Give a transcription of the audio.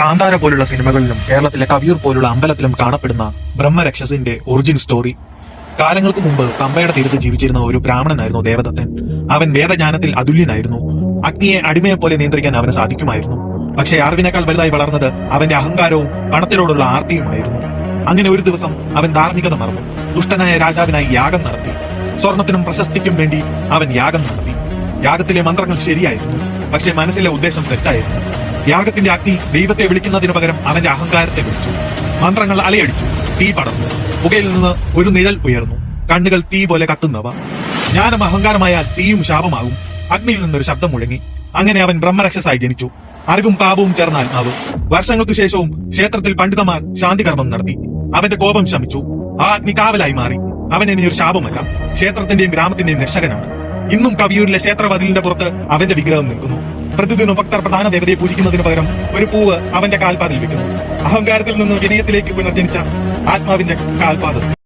കാന്താര പോലുള്ള സിനിമകളിലും കേരളത്തിലെ കവിയൂർ പോലുള്ള അമ്പലത്തിലും കാണപ്പെടുന്ന ബ്രഹ്മരക്ഷസിന്റെ ഒറിജിൻ സ്റ്റോറി കാലങ്ങൾക്ക് മുമ്പ് പമ്പയുടെ തീരത്ത് ജീവിച്ചിരുന്ന ഒരു ബ്രാഹ്മണനായിരുന്നു ദേവദത്തൻ. അവൻ വേദജ്ഞാനത്തിൽ അതുല്യനായിരുന്നു. അഗ്നിയെ അടിമയെ പോലെ നിയന്ത്രിക്കാൻ അവന് സാധിക്കുമായിരുന്നു. പക്ഷേ അറിവിനേക്കാൾ വലുതായി വളർന്നത് അവന്റെ അഹങ്കാരവും പണത്തിനോടുള്ള ആർത്തിയുമായിരുന്നു. അങ്ങനെ ഒരു ദിവസം അവൻ ധാർമ്മികത മറന്നു. ദുഷ്ടനായ രാജാവിനായി യാഗം നടത്തി. സ്വർണത്തിനും പ്രശസ്തിക്കും വേണ്ടി അവൻ യാഗം നടത്തി. യാഗത്തിലെ മന്ത്രങ്ങൾ ശരിയായിരുന്നു. പക്ഷേ മനസ്സിലെ ഉദ്ദേശം തെറ്റായിരുന്നു. യാഗത്തിന്റെ അഗ്നി ദൈവത്തെ വിളിക്കുന്നതിനു പകരം അവന്റെ അഹങ്കാരത്തെ വിളിച്ചു മന്ത്രങ്ങൾ അലയടിച്ചു തീ പടർന്നു. പുകയിൽ നിന്ന് ഒരു നിഴൽ ഉയർന്നു. കണ്ണുകൾ തീ പോലെ കത്തുന്നവ. ജ്ഞാനം അഹങ്കാരമായാൽ തീയും ശാപമാകും. അഗ്നിയിൽ നിന്നൊരു ശബ്ദം മുഴങ്ങി. അങ്ങനെ അവൻ ബ്രഹ്മരക്ഷസായി ജനിച്ചു. അറിവും പാപവും ചേർന്ന ആത്മാവ്. വർഷങ്ങൾക്കു ശേഷവും ക്ഷേത്രത്തിൽ പണ്ഡിതന്മാർ ശാന്തികർമ്മം നടത്തി. അവന്റെ കോപം ശമിച്ചു. ആ അഗ്നി കാവലായി മാറി. അവൻ ഇനി ഒരു ശാപമല്ല ക്ഷേത്രത്തിന്റെയും ഗ്രാമത്തിന്റെയും രക്ഷകനാണ്. ഇന്നും കവിയൂരിലെ ക്ഷേത്രവതിലിന്റെ പുറത്ത് അവന്റെ വിഗ്രഹം നിൽക്കുന്നു. പ്രതിദിനം ഭക്തർ പ്രധാന ദേവതയെ പൂജിക്കുന്നതിന് പകരം ഒരു പൂവ് അവന്റെ കാൽപാതിൽ വെക്കുന്നു. അഹങ്കാരത്തിൽ നിന്ന് വിനയത്തിലേക്ക് പുനർജനിച്ച ആത്മാവിന്റെ കാൽപാദത്തിൽ.